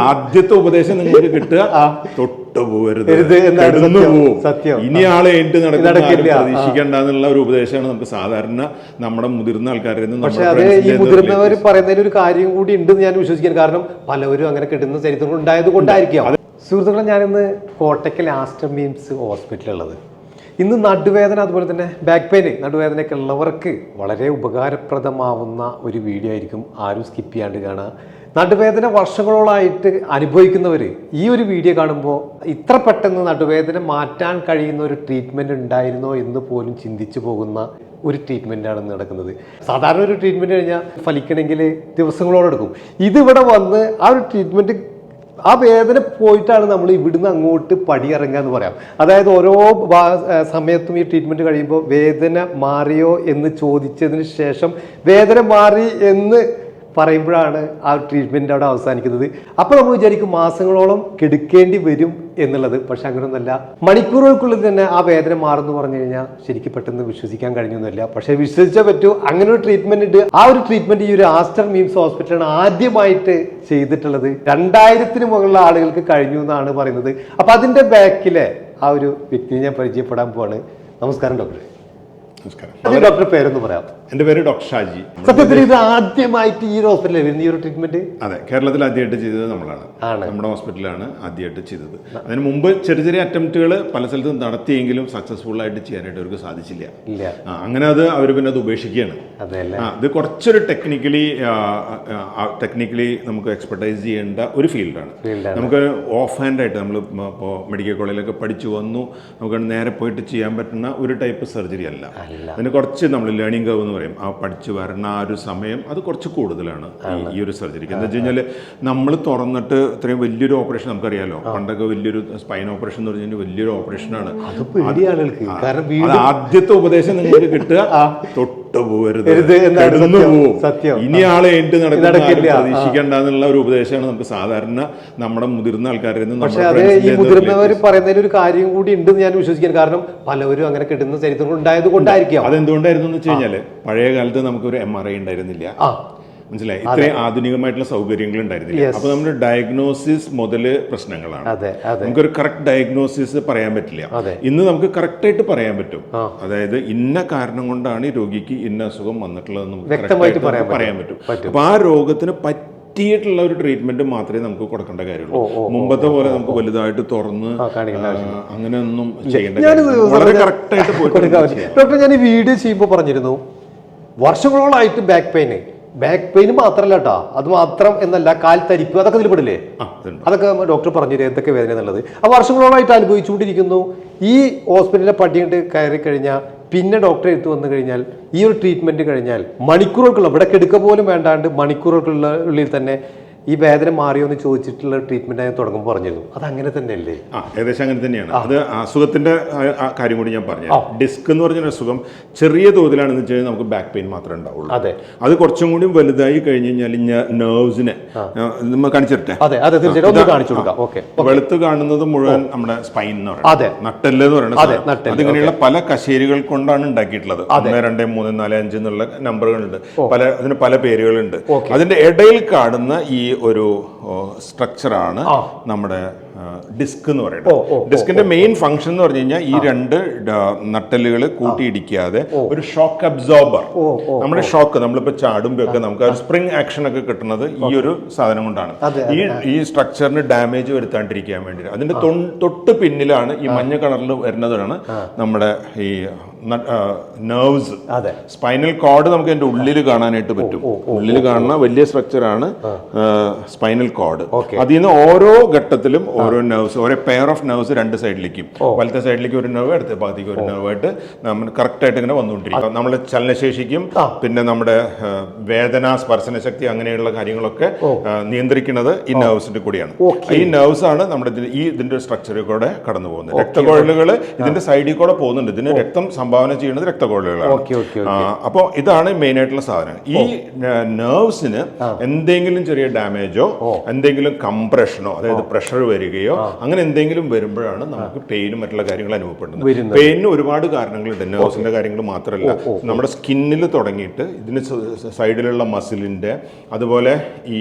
ആദ്യത്തെ ഉപദേശം നിങ്ങൾക്ക് കിട്ടുക. തൊട്ടു പോകരുത്. സത്യം. ഇനി ആളെ ഏറ്റ് നടക്കില്ല. പ്രതീക്ഷിക്കേണ്ട എന്നുള്ള ഒരു ഉപദേശമാണ് നമുക്ക് സാധാരണ നമ്മുടെ മുതിർന്ന ആൾക്കാരിൽ നിന്ന് പക്ഷെ അത് ഈ മുതിർന്നവർ. പറയുന്നതിൽ ഒരു കാര്യം കൂടി ഉണ്ടെന്ന് ഞാൻ വിശ്വസിക്കാൻ കാരണം പലവരും അങ്ങനെ കിട്ടുന്ന ചരിത്രങ്ങൾ ഉണ്ടായത് കൊണ്ടായിരിക്കാം. സുഹൃത്തുക്കളെ ഞാനിന്ന് കോട്ടയ്ക്കൽ ആസ്റ്റർ മീംസ് ഹോസ്പിറ്റലുള്ളത് ഇന്ന് നടുവേദന അതുപോലെ തന്നെ ബാക്ക് പെയിൻ നടുവേദനയൊക്കെ ഉള്ളവർക്ക് വളരെ ഉപകാരപ്രദമാവുന്ന ഒരു വീഡിയോ ആയിരിക്കും. ആരും സ്കിപ്പ് ചെയ്യാണ്ട് കാണുക. നടുവേദന വർഷങ്ങളോളായിട്ട് അനുഭവിക്കുന്നവർ ഈ ഒരു വീഡിയോ കാണുമ്പോൾ ഇത്ര പെട്ടെന്ന് നടുവേദന മാറ്റാൻ കഴിയുന്ന ഒരു ട്രീറ്റ്മെന്റ് ഉണ്ടായിരുന്നോ എന്ന് പോലും ചിന്തിച്ചു പോകുന്ന ഒരു ട്രീറ്റ്മെന്റാണ് നടക്കുന്നത്. സാധാരണ ഒരു ട്രീറ്റ്മെന്റ് കഴിഞ്ഞാൽ ഫലിക്കണമെങ്കിൽ ദിവസങ്ങളോളം എടുക്കും. ഇതിവിടെ വന്ന് ആ ഒരു ട്രീറ്റ്മെന്റ് ആ വേദന പോയിട്ടാണ് നമ്മൾ ഇവിടുന്ന് അങ്ങോട്ട് പടിയിറങ്ങുക എന്ന് പറയാം. അതായത് ഓരോ സമയത്തും ഈ ട്രീറ്റ്മെന്റ് കഴിയുമ്പോൾ വേദന മാറിയോ എന്ന് ചോദിച്ചതിന് ശേഷം വേദന മാറി എന്ന് പറയുമ്പോഴാണ് ആ ട്രീറ്റ്മെന്റ് അവിടെ അവസാനിക്കുന്നത്. അപ്പോൾ നമ്മൾ വിചാരിക്കും മാസങ്ങളോളം കെടുക്കേണ്ടി വരും എന്നുള്ളത്. പക്ഷെ അങ്ങനെയൊന്നുമല്ല മണിക്കൂറുകൾക്കുള്ളിൽ തന്നെ ആ വേദന മാറുന്നു പറഞ്ഞു കഴിഞ്ഞാൽ ശരിക്കും പെട്ടെന്ന് വിശ്വസിക്കാൻ കഴിഞ്ഞൊന്നുമില്ല. പക്ഷേ വിശ്വസിച്ചാൽ പറ്റൂ. അങ്ങനെ ഒരു ട്രീറ്റ്മെന്റ് ഉണ്ട്. ആ ഒരു ട്രീറ്റ്മെന്റ് ഈ ഒരു ആസ്റ്റർ മീംസ് ഹോസ്പിറ്റലാണ് ആദ്യമായിട്ട് ചെയ്തിട്ടുള്ളത്. രണ്ടായിരത്തിന് മുകളിലുള്ള ആളുകൾക്ക് കഴിഞ്ഞു എന്നാണ് പറയുന്നത്. അപ്പൊ അതിന്റെ ബാക്കിലെ ആ ഒരു വ്യക്തിയെ ഞാൻ പരിചയപ്പെടാൻ പോവാണ്. നമസ്കാരം ഡോക്ടർ നമസ്കാരം. ഡോക്ടർ പേരൊന്ന് പറയാം എന്റെ പേര് ഡോക്ടർ ഷാജി. സത്യത്തിൽ ഇത് ആദ്യമായിട്ട് ഈ ഹോസ്പിറ്റലിൽ വരുന്ന ഈ ഒരു ട്രീറ്റ്മെന്റ് അതെ കേരളത്തിൽ ആദ്യമായിട്ട് ചെയ്തത് നമ്മളാണ്. നമ്മുടെ ഹോസ്പിറ്റലാണ് ആദ്യമായിട്ട് ചെയ്തത്. അതിന് മുമ്പ് ചെറിയ ചെറിയ അറ്റംപ്റ്റുകൾ പല സ്ഥലത്തും നടത്തിയെങ്കിലും സക്സസ്ഫുൾ ആയിട്ട് ചെയ്യാനായിട്ട് അവർക്ക് സാധിച്ചില്ല. അങ്ങനെ അത് അവർ പിന്നെ അത് ഉപേക്ഷിക്കുകയാണ്. അതെ ഇത് കുറച്ചൊരു ടെക്നിക്കലി ടെക്നിക്കലി നമുക്ക് എക്സ്പെർട്ടൈസ് ചെയ്യേണ്ട ഒരു ഫീൽഡാണ്. നമുക്ക് ഓഫ് ഹാൻഡ് ആയിട്ട് നമ്മൾ ഇപ്പോൾ മെഡിക്കൽ കോളേജിലൊക്കെ പഠിച്ചു വന്നു. നമുക്ക് നേരെ പോയിട്ട് ചെയ്യാൻ പറ്റുന്ന ഒരു ടൈപ്പ് സർജറി അല്ല. അല്ല. അതിന് കുറച്ച് നമ്മൾ ലേണിംഗ് കവ് എന്ന് പറയും ആ പഠിച്ചു വരണ ആ ഒരു സമയം അത് കുറച്ച് കൂടുതലാണ് ഈ- ഒരു സർജറിക്ക്. എന്താ വെച്ച് കഴിഞ്ഞാൽ നമ്മൾ തുറന്നിട്ട് ഇത്രയും വലിയൊരു ഓപ്പറേഷൻ നമുക്കറിയാലോ? പണ്ടൊക്കെ വലിയൊരു സ്പൈൻ ഓപ്പറേഷൻ എന്ന് പറഞ്ഞു കഴിഞ്ഞാൽ വലിയൊരു ഓപ്പറേഷനാണ്. ആദ്യത്തെ ഉപദേശം നിങ്ങൾക്ക് കിട്ടുക. തൊട്ടു പോകരുത് എരുത് എന്നാണ് കിടന്നു സത്യം. പോവും. ഇനി ആളെ ഏറ്റ് നടക്കുന്ന നടക്കില്ല. പ്രതീക്ഷിക്കേണ്ട എന്നുള്ള ഒരു ഉപദേശമാണ് നമുക്ക് സാധാരണ നമ്മുടെ മുതിർന്ന ആൾക്കാരിൽ നിന്ന് പക്ഷെ അത് ഈ മുതിർന്നവർ പറയുന്നതിൽ ഒരു കാര്യം കൂടി ഉണ്ടെന്ന് ഞാൻ വിശ്വസിക്കാൻ കാരണം പലവരും അങ്ങനെ കിട്ടുന്ന ചരിത്രങ്ങൾ ഉണ്ടായത് കൊണ്ടായിരിക്കാം. അതെന്തുകൊണ്ടായിരുന്നു എന്ന് വെച്ച് കഴിഞ്ഞാൽ പഴയ കാലത്ത് നമുക്കൊരു എം ആർ ഐ ഉണ്ടായിരുന്നില്ല. ആ. മനസ്സിലായി? ഇത്രയും ആധുനികമായിട്ടുള്ള സൗകര്യങ്ങൾ ഉണ്ടായിരുന്നില്ല അപ്പൊ നമ്മുടെ ഡയഗ്നോസിസ് മുതൽ പ്രശ്നങ്ങളാണ്. നമുക്കൊരു കറക്റ്റ് ഡയഗ്നോസിസ് പറയാൻ പറ്റില്ല. ഇന്ന് നമുക്ക് കറക്റ്റ് ആയിട്ട് പറയാൻ പറ്റും. അതായത് ഇന്ന കാരണം കൊണ്ടാണ് ഈ രോഗിക്ക് ഇന്ന അസുഖം വന്നിട്ടുള്ളതെന്ന് വ്യക്തമായിട്ട് പറയാൻ പറ്റും. അപ്പൊ ആ രോഗത്തിന് പറ്റിയിട്ടുള്ള ഒരു ട്രീറ്റ്മെന്റ് മാത്രമേ നമുക്ക് കൊടുക്കേണ്ട കാര്യമുള്ളൂ. മുമ്പത്തെ പോലെ നമുക്ക് വലുതായിട്ട് തുറന്ന് അങ്ങനെ ഒന്നും ചെയ്യേണ്ട. വളരെ കറക്റ്റ് ആയിട്ട് ഡോക്ടർ ഞാൻ ഈ വീഡിയോ ചെയ്യുമ്പോൾ പറഞ്ഞിരുന്നു വർഷങ്ങളോളായിട്ട് ബാക്ക് പെയിൻ ബാക്ക് പെയിൻ മാത്രമല്ല കേട്ടോ അത് മാത്രം എന്നല്ല കാൽ തരിപ്പ് അതൊക്കെ ഇതിൽ പെടില്ലേ? അതൊക്കെ ഡോക്ടർ പറഞ്ഞു തരും എന്തൊക്കെ വേദന എന്നുള്ളത്. ആ വർഷങ്ങളോളായിട്ട് അനുഭവിച്ചുകൊണ്ടിരിക്കുന്നു. ഈ ഹോസ്പിറ്റലിലെ പടിയിട്ട് കയറി കഴിഞ്ഞാൽ പിന്നെ ഡോക്ടറെ എടുത്ത് വന്നു കഴിഞ്ഞാൽ ഈ ഒരു ട്രീറ്റ്മെന്റ് കഴിഞ്ഞാൽ മണിക്കൂറുകൾക്കുള്ള ഇവിടെ കെടുക്ക പോലും വേണ്ടാണ്ട് മണിക്കൂറുകൾക്കുള്ള ഉള്ളിൽ തന്നെ ഈ വേദന മാറിയോ എന്ന് ചോദിച്ചിട്ടുള്ള ട്രീറ്റ്മെന്റ് ഞാൻ തുടങ്ങുമ്പോൾ പറഞ്ഞിരുന്നു. അത് അങ്ങനെ തന്നെയല്ലേ? ആ ഏകദേശം അങ്ങനെ തന്നെയാണ്. അത് അസുഖത്തിന്റെ കാര്യം കൂടി ഞാൻ പറഞ്ഞു ഡിസ്ക് എന്ന് പറഞ്ഞ അസുഖം ചെറിയ തോതിലാണെന്ന് വെച്ച് കഴിഞ്ഞാൽ നമുക്ക് ബാക്ക് പെയിൻ മാത്രമേ ഉണ്ടാവുള്ളൂ. അതെ. അത് കുറച്ചും കൂടി വലുതായി കഴിഞ്ഞ് കഴിഞ്ഞാൽ നെർവ്സിനെ നമ്മൾ കാണിച്ചിട്ടെ അതെ അതെ തീർച്ചയായിട്ടും. കാണിച്ചു കൊടുക്കാം. ഓക്കെ വെളുത്ത് കാണുന്നത് മുഴുവൻ നമ്മുടെ സ്പൈൻ എന്ന്. പറയുന്നത് നട്ടെല്ല് എന്ന് പറയുന്നത്. അതിങ്ങനെയുള്ള പല കശേരികൾ കൊണ്ടാണ് ഉണ്ടാക്കിയിട്ടുള്ളത്. ഒന്ന് രണ്ട് മൂന്ന് നാല് അഞ്ച് എന്നുള്ള നമ്പറുകളുണ്ട് പല അതിന് പല പേരുകളുണ്ട്. അതിന്റെ ഇടയിൽ കാണുന്ന ഈ ഒരു സ്ട്രക്ചറാണ് നമ്മുടെ ഡിസ്ക് എന്ന് പറയുന്നത്. ഡിസ്കിന്റെ മെയിൻ ഫംഗ്ഷൻ എന്ന് പറഞ്ഞു കഴിഞ്ഞാൽ ഈ രണ്ട് നട്ടലുകൾ കൂട്ടിയിടിക്കാതെ ഒരു ഷോക്ക് അബ്സോർബർ നമ്മുടെ ഷോക്ക് നമ്മളിപ്പോ ചാടുമ്പോ ഒക്കെ നമുക്ക് ഒരു സ്പ്രിംഗ് ആക്ഷൻ ഒക്കെ കിട്ടുന്നത് ഈ ഒരു സാധനം കൊണ്ടാണ്. ഈ ഈ സ്ട്രക്ചറിന് ഡാമേജ് വരുത്താണ്ടിരിക്കാൻ വേണ്ടി അതിന്റെ തൊട്ട് പിന്നിലാണ് ഈ മഞ്ഞ കളറിൽ വരുന്നതാണ് നമ്മുടെ ഈ നെർവ്സ് അതെ. സ്പൈനൽ കോഡ് നമുക്ക് അതിന്റെ ഉള്ളിൽ കാണാനായിട്ട് പറ്റും. ഉള്ളിൽ കാണുന്ന വലിയ സ്ട്രക്ചറാണ് സ്പൈനൽ കോഡ്. അതിൽ നിന്ന് ഓരോ ഘട്ടത്തിലും ഓരോ നെർവ്സ് ഓരോ പെയർ ഓഫ് നെർവ്സ് രണ്ട് സൈഡിലേക്കും വലത്തെ സൈഡിലേക്ക് ഒരു നെർവ് അടുത്ത ഭാഗത്തേക്ക് ഒരു നെർവ് ആയിട്ട് നമ്മൾ കറക്റ്റ് ആയിട്ട് ഇങ്ങനെ വന്നുകൊണ്ടിരിക്കും. നമ്മുടെ ചലനശേഷിക്കും പിന്നെ നമ്മുടെ വേദന സ്പർശന ശക്തി അങ്ങനെയുള്ള കാര്യങ്ങളൊക്കെ നിയന്ത്രിക്കുന്നത് ഈ നെർവ്സിന്റെ കൂടിയാണ്. ഈ നെർവ്സ് ആണ് നമ്മുടെ ഈ ഇതിന്റെ സ്ട്രക്ചറിൽ കൂടെ കടന്നു പോകുന്നത് രക്തക്കുഴലുകൾ ഇതിന്റെ സൈഡിൽ കൂടെ പോകുന്നുണ്ട്. ഇതിന് രക്തം സംഭാവന ചെയ്യുന്നത് രക്തക്കൊഴലുകളാണ് അപ്പോൾ ഇതാണ് മെയിൻ ആയിട്ടുള്ള സാധനം. ഈ നെർവ്സിന് എന്തെങ്കിലും ചെറിയ ഡാമേജോ എന്തെങ്കിലും കംപ്രഷനോ അതായത് പ്രഷർ വരികയോ അങ്ങനെ എന്തെങ്കിലും വരുമ്പോഴാണ് നമുക്ക് പെയിനും മറ്റുള്ള കാര്യങ്ങൾ അനുഭവപ്പെടുന്നത്. പെയിനിന് ഒരുപാട് കാരണങ്ങളുണ്ട്. നെർവ്സിന്റെ കാര്യങ്ങൾ മാത്രമല്ല നമ്മുടെ സ്കിന്നിൽ തുടങ്ങിയിട്ട് ഇതിന് സൈഡിലുള്ള മസിലിന്റെ അതുപോലെ ഈ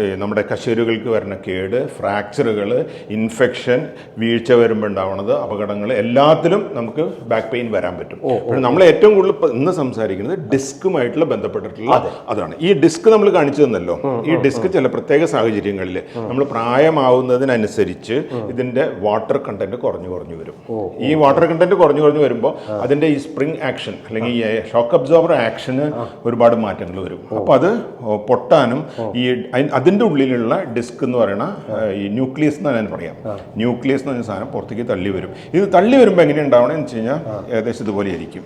ഈ നമ്മുടെ കശേരുകൾക്ക് വരുന്ന കേട് ഫ്രാക്ചറുകൾ ഇൻഫെക്ഷൻ വീഴ്ച വരുമ്പോൾ ഉണ്ടാവുന്നത് അപകടങ്ങൾ എല്ലാത്തിലും നമുക്ക് ബാക്ക് പെയിൻ വരാൻ പറ്റും. നമ്മൾ ഏറ്റവും കൂടുതൽ ഇന്ന് സംസാരിക്കുന്നത് ഡിസ്കുമായിട്ടുള്ള ബന്ധപ്പെട്ടിട്ടുള്ള അതാണ് ഈ ഡിസ്ക് നമ്മൾ കാണിച്ചു തന്നല്ലോ. ഈ ഡിസ്ക് ചില പ്രത്യേക സാഹചര്യങ്ങളിൽ നമ്മൾ പ്രായമാവുന്നതിനനുസരിച്ച് ഇതിന്റെ വാട്ടർ കണ്ടന്റ് കുറഞ്ഞു കുറഞ്ഞു വരും. ഈ വാട്ടർ കണ്ടന്റ് കുറഞ്ഞു കുറഞ്ഞു വരുമ്പോൾ അതിന്റെ ഈ സ്പ്രിംഗ് ആക്ഷൻ അല്ലെങ്കിൽ ഈ ഷോക്ക് അബ്സോർബർ ആക്ഷന് ഒരുപാട് മാറ്റങ്ങൾ വരും. അപ്പോൾ അത് പൊട്ടാനും ഈ അതിന്റെ അതിന്റെ ഉള്ളിലുള്ള ഡിസ്ക് എന്ന് പറയുന്ന ഈ ന്യൂക്ലിയസ് എന്ന് ഞാൻ പറയാം. ന്യൂക്ലിയസ് എന്ന് പറഞ്ഞ സാധനം പുറത്തേക്ക് തള്ളി വരും. ഇത് തള്ളി വരുമ്പോൾ എങ്ങനെ ഉണ്ടാവണമെന്ന് വെച്ച് കഴിഞ്ഞാൽ ഏകദേശം ഇതുപോലെ ആയിരിക്കും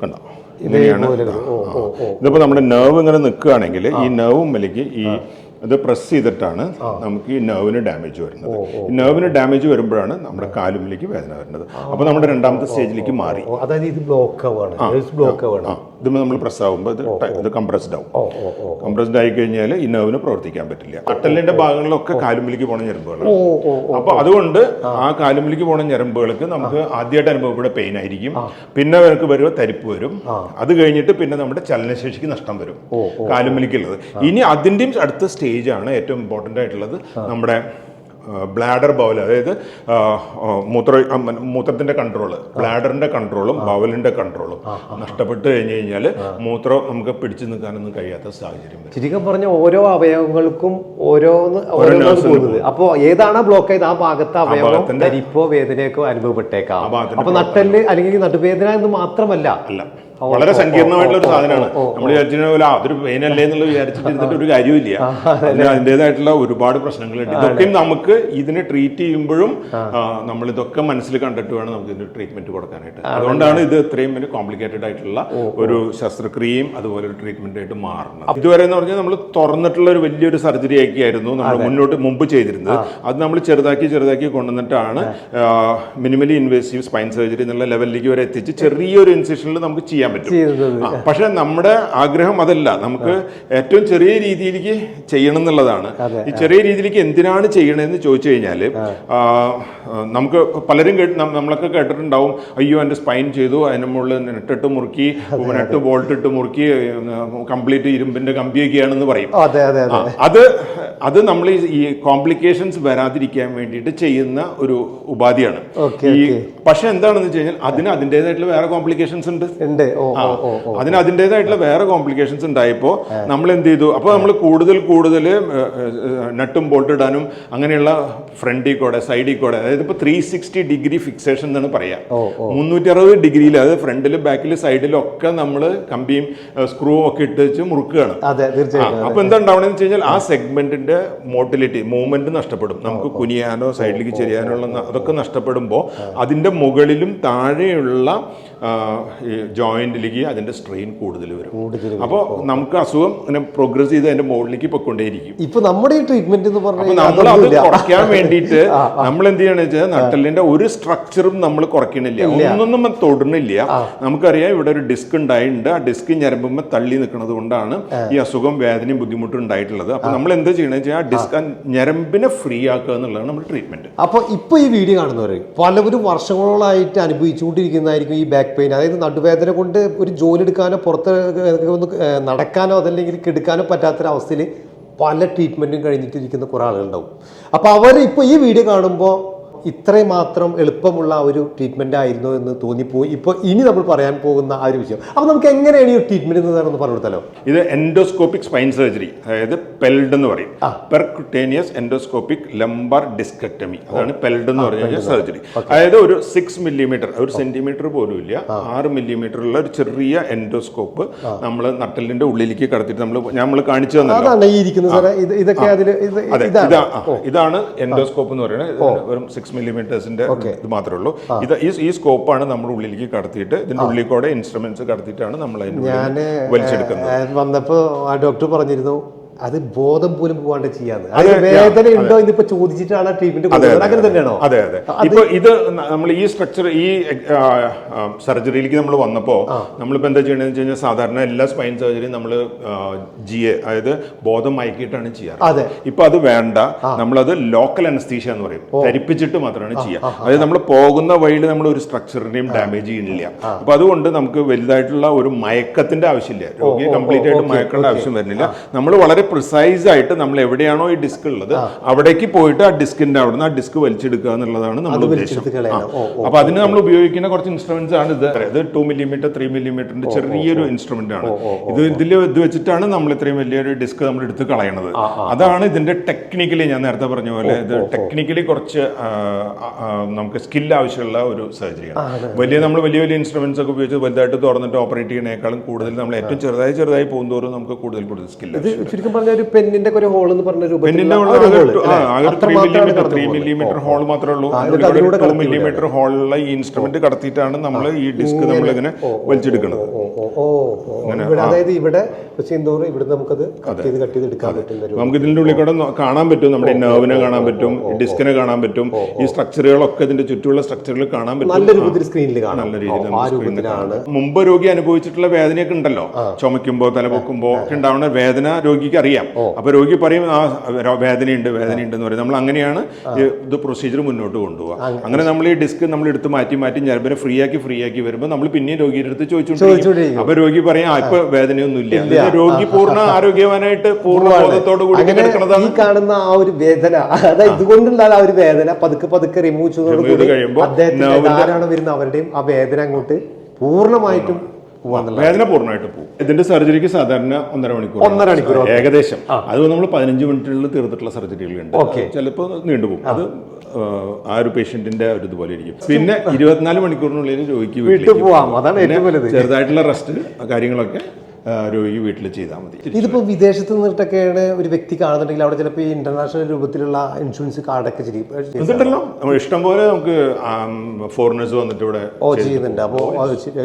കണ്ടോ? ഇങ്ങനെയാണ് ഇതിപ്പോൾ നമ്മുടെ നെർവ് ഇങ്ങനെ നിൽക്കുകയാണെങ്കിൽ ഈ നെർവുമ്മിലേക്ക് ഈ അത് പ്രസ് ചെയ്തിട്ടാണ് നമുക്ക് ഈ നെർവിന് ഡാമേജ് വരുന്നത്. ഈ നെർവിന് ഡാമേജ് വരുമ്പോഴാണ് നമ്മുടെ കാലുമിലേക്ക് വേദന വരുന്നത്. അപ്പോൾ നമ്മുടെ രണ്ടാമത്തെ സ്റ്റേജിലേക്ക് മാറി. അതായത് ഇത് ബ്ലോക്ക് ആവാണ്. ബ്ലോക്ക് ആവാണ്. ഇതുമ്പോൾ നമ്മൾ പ്രസ് ആകുമ്പോൾ ഇത് ഇത് കംപ്രസ്ഡ് ആവും. കംപ്രസ്ഡ് ആയി കഴിഞ്ഞാൽ ഈ നെർവിന് പ്രവർത്തിക്കാൻ പറ്റില്ല. അട്ടലിന്റെ ഭാഗങ്ങളിലൊക്കെ കാലുമ്പിലേക്ക് പോണ ഞരമ്പുകളാണ്. അപ്പൊ അതുകൊണ്ട് ആ. കാലുമ്പിലേക്ക് പോണ ഞരമ്പുകൾക്ക് നമുക്ക് ആദ്യമായിട്ട് അനുഭവപ്പെടുന്ന പെയിൻ ആയിരിക്കും. പിന്നെ അവർക്ക് വരുമ്പോൾ തരിപ്പ് വരും. അത് കഴിഞ്ഞിട്ട് പിന്നെ നമ്മുടെ ചലനശേഷിക്ക് നഷ്ടം വരും. കാലുമ്പിലേക്കുള്ളത്. ഇനി അതിന്റെയും അടുത്ത സ്റ്റേജ് ആണ് ഏറ്റവും ഇമ്പോർട്ടന്റ് ആയിട്ടുള്ളത് നമ്മുടെ ബ്ലാഡർ ബൗൽ അതായത് മൂത്ര മൂത്രത്തിന്റെ കൺട്രോൾ ബ്ലാഡറിന്റെ കൺട്രോളും ബൗലിന്റെ കൺട്രോളും നഷ്ടപ്പെട്ട് കഴിഞ്ഞു കഴിഞ്ഞാൽ മൂത്രം നമുക്ക് പിടിച്ചു നിൽക്കാനൊന്നും കഴിയാത്ത സാഹചര്യം വരും. ചുരുക്കം പറഞ്ഞ ഓരോ അവയവങ്ങൾക്കും ഓരോന്ന് പോകുന്നത്. അപ്പോ ഏതാണ് ബ്ലോക്ക് ചെയ്ത് ആ ഭാഗത്തെ അവയവം തരിപ്പോ വേദനയൊക്കെ അനുഭവപ്പെട്ടേക്കാം. അപ്പൊ നട്ടൽ അല്ലെങ്കിൽ നടുവേദന എന്ന് മാത്രമല്ല അല്ല. വളരെ സങ്കീർണമായിട്ടുള്ള ഒരു സാധനമാണ്. നമ്മൾ വിചാരിച്ചിരുന്ന പോലെ അതൊരു പെയിൻ അല്ലേ എന്നുള്ള വിചാരിച്ചിട്ടിരുന്നിട്ട് ഒരു കാര്യമില്ല അതിന്റെതായിട്ടുള്ള ഒരുപാട് പ്രശ്നങ്ങളുണ്ട്. ഇതൊക്കെയും നമുക്ക് ഇതിനെ ട്രീറ്റ് ചെയ്യുമ്പോഴും നമ്മൾ ഇതൊക്കെ മനസ്സിൽ കണ്ടിട്ട് വേണം നമുക്ക് ഇതിന് ട്രീറ്റ്മെന്റ് കൊടുക്കാനായിട്ട്. അതുകൊണ്ടാണ് ഇത് ഇത്രയും വലിയ കോംപ്ലിക്കേറ്റഡ് ആയിട്ടുള്ള ഒരു ശസ്ത്രക്രിയയും അതുപോലെ ഒരു ട്രീറ്റ്മെന്റ് ആയിട്ട് മാറുന്നത്. ഇതുവരെ എന്ന് പറഞ്ഞാൽ നമ്മൾ തുറന്നിട്ടുള്ള ഒരു വലിയൊരു സർജറി ആക്കിയായിരുന്നു നമ്മൾ മുന്നോട്ട് മുമ്പ് ചെയ്തിരുന്നത്. അത് നമ്മൾ ചെറുതാക്കി ചെറുതാക്കി കൊണ്ടുവന്നിട്ടാണ് മിനിമലി ഇൻവേസീവ് സ്പൈൻ സർജറി എന്നുള്ള ലെവലിലേക്ക് വരെ എത്തിച്ച് ചെറിയൊരു ഇൻസെഷനിൽ നമുക്ക് ചെയ്യാൻ പറ്റും. ചെയ്യുന്നത് പക്ഷെ നമ്മുടെ ആഗ്രഹം അതല്ല. നമുക്ക് ഏറ്റവും ചെറിയ രീതിയിലേക്ക് ചെയ്യണം എന്നുള്ളതാണ്. ഈ ചെറിയ രീതിയിലേക്ക് എന്തിനാണ് ചെയ്യണമെന്ന് ചോദിച്ചു കഴിഞ്ഞാൽ നമുക്ക് പലരും കേട്ട് നമ്മളൊക്കെ കേട്ടിട്ടുണ്ടാവും അയ്യോ എന്റെ സ്പൈൻ ചെയ്തു അതിന് മുകളിൽ നെട്ടിട്ട് മുറുക്കി നെട്ട് ബോൾട്ടിട്ട് മുറുക്കി കംപ്ലീറ്റ് ഇരുമ്പിന്റെ കമ്പിയൊക്കെയാണെന്ന് പറയും. അതെ അതെ നമ്മൾ ഈ- കോംപ്ലിക്കേഷൻസ് വരാതിരിക്കാൻ വേണ്ടിയിട്ട് ചെയ്യുന്ന ഒരു ഉപാധിയാണ്. ഈ പക്ഷെ എന്താണെന്ന് വെച്ച് കഴിഞ്ഞാൽ അതിന് അതിന്റെതായിട്ടുള്ള വേറെ കോംപ്ലിക്കേഷൻസ് ഉണ്ട്. അതിന് അതിന്റെതായിട്ടുള്ള വേറെ കോംപ്ലിക്കേഷൻസ് ഉണ്ടായപ്പോൾ നമ്മൾ എന്ത് ചെയ്തു? അപ്പോൾ നമ്മൾ കൂടുതൽ കൂടുതൽ നട്ടും ബോൾട്ട് ഇടാനും അങ്ങനെയുള്ള ഫ്രണ്ടിൽ കൂടെ സൈഡിൽ കൂടെ അതായത് ഇപ്പോൾ ത്രീ സിക്സ്റ്റി ഡിഗ്രി ഫിക്സേഷൻ എന്നാണ് പറയാം. മുന്നൂറ്റി അറുപത് ഡിഗ്രിയിൽ അതായത് ഫ്രണ്ടിലും ബാക്കിലും സൈഡിലും ഒക്കെ നമ്മൾ കമ്പിയും സ്ക്രൂവും ഒക്കെ ഇട്ട് വെച്ച് മുറുക്കുകയാണ്. അതെ തീർച്ചയായിട്ടും. അപ്പൊ എന്താ ഉണ്ടാവണമെന്ന് വെച്ച് കഴിഞ്ഞാൽ ആ സെഗ്മെന്റിന്റെ മോട്ടിലിറ്റി മൂവ്മെന്റ് നഷ്ടപ്പെടും. നമുക്ക് കുനിയാനോ സൈഡിലേക്ക് ചെരിയാനോ ഉള്ള അതൊക്കെ നഷ്ടപ്പെടുമ്പോൾ അതിന്റെ മുകളിലും താഴെയുള്ള ജോയിന്റിലേക്ക് അതിന്റെ സ്ട്രെയിൻ കൂടുതൽ വരും. അപ്പോൾ നമുക്ക് അസുഖം ഇങ്ങനെ പ്രോഗ്രസ് ചെയ്ത് അതിന്റെ മുകളിലേക്ക് പൊയ്ക്കൊണ്ടേയിരിക്കും ഇപ്പൊ നമ്മുടെ ഈ ട്രീറ്റ്മെന്റ് എന്ന് പറഞ്ഞാൽ നമ്മൾ അത് കുറയ്ക്കാൻ വേണ്ടിയിട്ട് നമ്മൾ എന്ത് ചെയ്യണമെന്ന് വെച്ചാൽ നട്ടലിന്റെ ഒരു സ്ട്രക്ചറും നമ്മൾ കുറയ്ക്കണില്ല. ഒന്നൊന്നും തൊടുന്നില്ല. നമുക്കറിയാം ഇവിടെ ഒരു ഡിസ്ക് ഉണ്ടായിട്ടുണ്ട്. ആ ഡിസ്ക് ഞരമ്പുമ്പോൾ തള്ളി നിൽക്കുന്നത് കൊണ്ടാണ് ഈ അസുഖം വേദനയും ബുദ്ധിമുട്ടും ഉണ്ടായിട്ടുള്ളത്. അപ്പൊ നമ്മൾ എന്താ ചെയ്യണമെന്ന് വെച്ചാൽ ഡിസ്ക് ഞരമ്പിനെ ഫ്രീ ആക്കുക എന്നുള്ളതാണ് നമ്മൾ ട്രീറ്റ്മെന്റ് അപ്പോൾ ഇപ്പോൾ ഈ വീഡിയോ കാണുന്നവർ പലവരും വർഷങ്ങളോളായിട്ട് അനുഭവിച്ചുകൊണ്ടിരിക്കുന്നതായിരിക്കും ഈ ബാക്ക് പെയിൻ അതായത് നടുവേദന കൊണ്ട് ഒരു ജോലി എടുക്കാനോ പുറത്ത് ഒന്ന് നടക്കാനോ അതല്ലെങ്കിൽ കിടക്കാനോ പറ്റാത്തൊരവസ്ഥയിൽ പല ട്രീറ്റ്മെന്റും കഴിഞ്ഞിട്ടിരിക്കുന്ന കുറേ ആളുകളുണ്ടാവും. അപ്പോൾ അവർ ഇപ്പോൾ ഈ വീഡിയോ കാണുമ്പോൾ ഇത്രയും മാത്രം എളുപ്പമുള്ള ഒരു ട്രീറ്റ്മെന്റ് ആയിരുന്നു എന്ന് തോന്നിപ്പോയി. ഇപ്പോൾ ഇനി നമ്മൾ പറയാൻ പോകുന്ന ആ ഒരു വിഷയം. അപ്പോൾ നമുക്ക് എങ്ങനെയാണ് ഈ ട്രീറ്റ്മെന്റ് എന്ന് പറഞ്ഞു കൊടുത്താലോ ഇത് എൻഡോസ്കോപ്പിക് സ്പൈൻ സർജറി അതായത് പെൽഡ് എന്ന് പറയും. പെർക്യൂട്ടേനിയസ് എൻഡോസ്കോപ്പിക് ലംബർ ഡിസ്കക്ടമി അതാണ് പെൽഡ് എന്ന് പറഞ്ഞു കഴിഞ്ഞാൽ സർജറി അതായത് ഒരു സിക്സ് മില്ലിമീറ്റർ ഒരു സെന്റിമീറ്റർ പോലും ഇല്ല ആറ് മില്ലിമീറ്റർ ഉള്ള ഒരു ചെറിയ എൻഡോസ്കോപ്പ് നമ്മൾ നട്ടലിന്റെ ഉള്ളിലേക്ക് കടത്തിട്ട് നമ്മൾ നമ്മൾ കാണിച്ചു തന്നല്ലോ. ഇതാണ്. എൻഡോസ്കോപ്പ് എന്ന് പറയുന്നത്. വെറും സിക്സ് മില്ലിമീറ്റേഴ്സിന്റെ ഇത് മാത്രമേ ഉള്ളൂ. ഇത് ഈ സ്കോപ്പാണ് നമ്മൾ ഉള്ളിലേക്ക് കടത്തിയിട്ട് ഇതിന്റെ ഉള്ളിൽ കൂടെ ഇൻസ്ട്രുമെന്റ്സ് കടത്തിയിട്ടാണ് നമ്മൾ ഞാൻ വലിച്ചെടുക്കുന്നത്. ഏഹ് വന്നപ്പോ ആ ഡോക്ടർ പറഞ്ഞിരുന്നു അത് ബോധം പോലും പോവാണ്ട് ചെയ്യാന്ന്. അത് വേദന ഉണ്ടോ ഇതിപ്പോ ചോദിച്ചിട്ടാണ് ട്രീറ്റ്മെന്റ് അങ്ങനെ തന്നെയാണോ? അതെ അതെ. ഇപ്പൊ ഇത് നമ്മൾ ഈ സ്ട്രക്ചർ ഈ സർജറിയിലേക്ക് നമ്മൾ വന്നപ്പോ നമ്മളിപ്പോ എന്താ ചെയ്യണമെന്ന് വെച്ച് കഴിഞ്ഞാൽ സാധാരണ എല്ലാ സ്പൈൻ സർജറിയും നമ്മൾ ജി എ അതായത് ബോധം മയക്കിയിട്ടാണ് ചെയ്യാറ്. അതെ. ഇപ്പൊ അത് വേണ്ട. നമ്മളത് ലോക്കൽ അനസ്തീഷ്യ എന്ന് പറയും. ധരിപ്പിച്ചിട്ട് മാത്രമാണ് ചെയ്യുക അതായത് നമ്മൾ പോകുന്ന വഴിയിൽ നമ്മൾ ഒരു സ്ട്രക്ചറിനെയും ഡാമേജ് ചെയ്യുന്നില്ല. അപ്പൊ അതുകൊണ്ട് നമുക്ക് വലുതായിട്ടുള്ള ഒരു മയക്കത്തിന്റെ ആവശ്യമില്ല. രോഗിയെ കംപ്ലീറ്റ് ആയിട്ട് മയക്കേണ്ട ആവശ്യം വരുന്നില്ല. നമ്മൾ വളരെ പ്രിസൈസ് ആയിട്ട് നമ്മൾ എവിടെയാണോ ഈ ഡിസ്ക് ഉള്ളത് അവിടേക്ക് പോയിട്ട് ആ ഡിസ്കിന്റെ അവിടുന്ന് ആ ഡിസ്ക് വലിച്ചെടുക്കുക എന്നുള്ളതാണ് നമ്മൾ ഉദ്ദേശം. അപ്പൊ അതിന് നമ്മൾ ഉപയോഗിക്കുന്ന കുറച്ച് ഇൻസ്ട്രുമെന്റ്സ് ആണ് ഇത്. ഇത് ടു മില്ലിമീറ്റർ ത്രീ മില്ലിമീറ്ററിന്റെ ചെറിയൊരു ഇൻസ്ട്രുമെന്റ് ആണ്. ഇത് ഇതിൽ ഇത് വെച്ചിട്ടാണ് നമ്മൾ ഇത്രയും വലിയൊരു ഡിസ്ക് നമ്മൾ എടുത്ത് കളയണത്. അതാണ് ഇതിന്റെ ടെക്നിക്കലി ഞാൻ നേരത്തെ പറഞ്ഞ പോലെ ഇത് ടെക്നിക്കലി കുറച്ച് നമുക്ക് സ്കിൽ ആവശ്യമുള്ള ഒരു സർജറിയാണ് വലിയ നമ്മൾ വലിയ വലിയ ഇൻസ്ട്രുമെന്റ്സ് ഒക്കെ ഉപയോഗിച്ച് വലുതായിട്ട് തുറന്നിട്ട് ഓപ്പറേറ്റ് ചെയ്യുന്നതിനേക്കാളും കൂടുതൽ നമ്മൾ ഏറ്റവും ചെറുതായി ചെറുതായി പോകുന്നതോറും നമുക്ക് കൂടുതൽ കൂടുതൽ സ്കിൽ ഇത് ചുരുക്കം പറഞ്ഞ ഒരു പെന്നിന്റെ ഒരു ഹോൾ എന്ന് പറഞ്ഞ മില്ലിമീറ്റർ. ഹോൾ മാത്രമേ ഉള്ളൂ. ടു മില്ലിമീറ്റർ ഈ ഇൻസ്ട്രുമെന്റ് കടത്തിയിട്ടാണ് നമ്മൾ ഈ ഡിസ്ക് നമ്മൾ ഇങ്ങനെ വലിച്ചെടുക്കുന്നത് അതായത് ഇവിടെ ചെയ്യുന്നതോറും ഇവിടെ നമുക്കത് കട്ട് ചെയ്ത് കട്ട് ചെയ്ത് എടുക്കാൻ പറ്റും നമുക്ക് ഇതിന്റെ ഉള്ളിൽ കൂടെ കാണാൻ പറ്റും നമ്മുടെ നെർവിനെ കാണാൻ പറ്റും ഡിസ്കിനെ കാണാൻ പറ്റും ഈ സ്ട്രക്ചറുകളൊക്കെ ഇതിന്റെ ചുറ്റുമുള്ള സ്ട്രക്ചറുകൾ കാണാൻ പറ്റും. നല്ല രൂപത്തിൽ സ്ക്രീനിൽ കാണാം. നല്ല രീതിയിൽ മുമ്പ് രോഗി അനുഭവിച്ചിട്ടുള്ള വേദനയൊക്കെ ഉണ്ടല്ലോ. ചുമക്കുമ്പോ തലപൊക്കുമ്പോ ഒക്കെ ഉണ്ടാവുന്ന വേദന രോഗിക്ക് അറിയാം അപ്പൊ രോഗി പറയും ആ വേദനയുണ്ട് വേദനയുണ്ട് എന്ന് പറയും. നമ്മൾ അങ്ങനെയാണ് ഇത് പ്രൊസീജിയർ മുന്നോട്ട് കൊണ്ടുപോകുക അങ്ങനെ നമ്മൾ ഈ ഡിസ്ക് നമ്മൾ എടുത്ത് മാറ്റി മാറ്റി ഞരമ്പിനെ ഫ്രീ ആക്കി ഫ്രീ ആക്കി വരുമ്പോൾ നമ്മൾ പിന്നെയും രോഗിയുടെ അടുത്ത് ചോദിച്ചുകൊണ്ടിരിക്കും. അപ്പോൾ അപ്പൊ രോഗി പറയും ആ ഇപ്പൊ വേദനയൊന്നും ഇല്ല. രോഗി പൂർണ ആരോഗ്യവാനായിട്ട് പൂർണ ബോധത്തോടു കൂടി ഈ കാണുന്ന ആ ഒരു വേദന. അതായത് ഇതുകൊണ്ടുള്ള ആ ഒരു വേദന പതുക്കെ പതുക്കെ റിമൂവ് കഴിയുമ്പോൾ അദ്ദേഹത്തിന്റെ ആരാണ് വരുന്ന അവരുടെയും ആ വേദന അങ്ങോട്ട് പൂർണമായിട്ടും വേദന പൂർണമായിട്ട് പോകും. ഇതിന്റെ സർജറിക്ക് സാധാരണ ഒന്നര മണിക്കൂർ. ഒന്നര മണിക്കൂർ, ഏകദേശം. അത് നമ്മൾ പതിനഞ്ച് മിനിറ്റിനുള്ളിൽ തീർത്തിട്ടുള്ള സർജറികളുണ്ട്. ചിലപ്പോൾ നീണ്ടുപോകും. അത് ആ, ഒരു പേഷ്യന്റിന്റെ ഒരു ഇതുപോലെ ഇരിക്കും. പിന്നെ ഇരുപത്തിനാല് മണിക്കൂറിനുള്ളിൽ രോഗിക്ക് വീട്ടിൽ പോവാം. അതാണ് ചെറുതായിട്ടുള്ള റെസ്റ്റ് കാര്യങ്ങളൊക്കെ രോഗി വീട്ടിൽ ചെയ്താൽ മതി. ഇതിപ്പോൾ വിദേശത്ത് നിന്നിട്ടൊക്കെയാണ് ഒരു വ്യക്തി കാണുന്നുണ്ടെങ്കിൽ അവിടെ ചിലപ്പോൾ ഈ ഇന്റർനാഷണൽ രൂപത്തിലുള്ള ഇൻഷുറൻസ് കാർഡൊക്കെ നമ്മൾ ഇഷ്ടം പോലെ നമുക്ക് ഫോറിനേഴ്സ് വന്നിട്ട് ഇവിടെ ഓ ചെയ്യുന്നുണ്ട്. അപ്പോൾ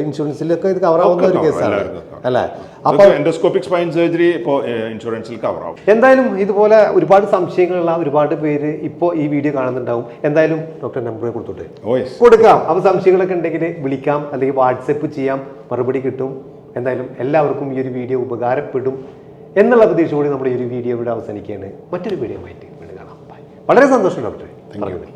ഇൻഷുറൻസിലൊക്കെ ഇത് കവർ ആവുന്ന ഒരു കേസാണ്. അല്ലേ? അപ്പോൾ എൻഡോസ്കോപ്പിക് സ്പൈൻ സർജറി ഇപ്പോൾ ഇൻഷുറൻസിൽ കവർ ആവും. എന്തായാലും ഇതുപോലെ ഒരുപാട് സംശയങ്ങളുള്ള ഒരുപാട് പേര് ഇപ്പോൾ ഈ വീഡിയോ കാണുന്നുണ്ടാവും. എന്തായാലും ഡോക്ടർ നമ്പർ കൊടുത്തോട്ടെ. കൊടുക്കാം. അപ്പോൾ സംശയങ്ങളൊക്കെ ഉണ്ടെങ്കിൽ വിളിക്കാം. അല്ലെങ്കിൽ വാട്സപ്പ് ചെയ്യാം. മറുപടി കിട്ടും. എന്തായാലും എല്ലാവർക്കും ഈ ഒരു വീഡിയോ ഉപകാരപ്പെടും എന്നുള്ള പ്രതീക്ഷയോടെ നമ്മുടെ ഈ ഒരു വീഡിയോ ഇവിടെ അവസാനിക്കുകയാണ്. മറ്റൊരു വീഡിയോ ആയിട്ട് വീണ്ടും കാണാം. വളരെ സന്തോഷം ഡോക്ടറെ. പറഞ്ഞതിൽ